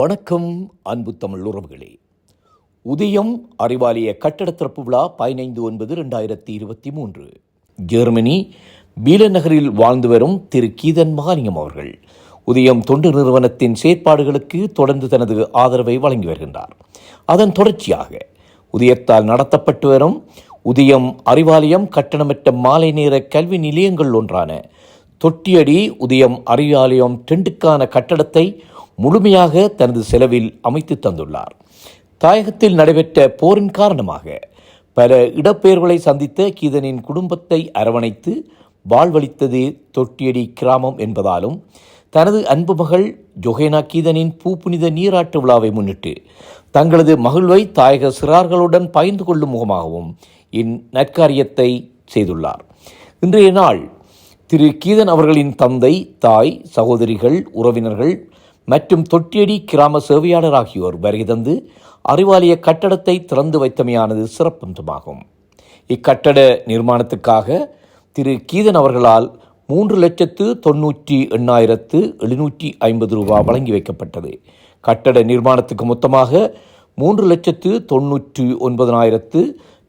வணக்கம் அன்பு தமிழ் உறவுகளே. உதயம் அறிவாலய கட்டட திறப்பு விழா பதினைந்து ஒன்பது ரெண்டாயிரத்தி இருபத்தி மூன்று. ஜெர்மனி பீல நகரில் வாழ்ந்து வரும் திரு கீதன் மகாலிங்கம் அவர்கள் உதயம் தொண்டு நிறுவனத்தின் செயற்பாடுகளுக்கு தொடர்ந்து தனது ஆதரவை வழங்கி வருகின்றார். அதன் தொடர்ச்சியாக உதயத்தால் நடத்தப்பட்டு வரும் உதயம் அறிவாலயம் கட்டணமற்ற மாலை நேர கல்வி நிலையங்கள் ஒன்றான தொட்டியடி உதயம் அறிவாலயம் டெண்டுக்கான கட்டடத்தை முழுமையாக தனது செலவில் அமைத்து தந்துள்ளார். தாயகத்தில் நடைபெற்ற போரின் காரணமாக பல இடப்பெயர்களை சந்தித்த கீதனின் குடும்பத்தை அரவணைத்து வாழ்வளித்தது தொட்டியடி கிராமம் என்பதாலும் தனது அன்பு மகள் ஜொஹேனா கீதனின் பூப்புனித நீராட்டு விழாவை முன்னிட்டு தங்களது மகிழ்வை தாயக சிறார்களுடன் பகிர்ந்து கொள்ளும் முகமாகவும் இந்நற்காரியத்தை செய்துள்ளார். இன்றைய நாள் திரு கீதன் அவர்களின் தந்தை தாய் சகோதரிகள் உறவினர்கள் மற்றும் தொட்டியடி கிராம சேவையாளர் ஆகியோர் வருகை தந்து அறிவாலய கட்டடத்தை திறந்து வைத்தமையானது சிறப்பம்சமாகும். இக்கட்டட நிர்மாணத்துக்காக திரு கீதன் அவர்களால் மூன்று லட்சத்து தொன்னூற்றி எண்ணாயிரத்து எழுநூற்றி ஐம்பது ரூபாய் வழங்கி வைக்கப்பட்டது. கட்டட நிர்மாணத்துக்கு மொத்தமாக மூன்று லட்சத்து தொன்னூற்றி ஒன்பதனாயிரத்து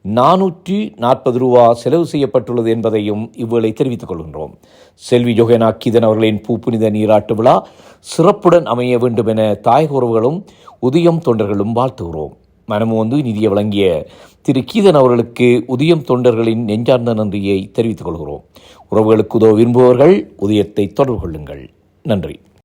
நானூற்றி நாற்பது ரூபா செலவு செய்யப்பட்டுள்ளது என்பதையும் இவ்வேளை தெரிவித்துக் கொள்கின்றோம். செல்வி ஜொகேனா கீதன் அவர்களின் பூப்புனித நீராட்டு விழா சிறப்புடன் அமைய வேண்டும் என தாயக உறவுகளும் உதயம் தொண்டர்களும் வாழ்த்துகிறோம். மனமு வந்து நிதியை வழங்கிய திரு கீதன் அவர்களுக்கு உதயம் தொண்டர்களின் நெஞ்சார்ந்த நன்றியை தெரிவித்துக் கொள்கிறோம். உறவுகளுக்கு உதவ விரும்புபவர்கள் உதயத்தை தொடர்பு கொள்ளுங்கள். நன்றி.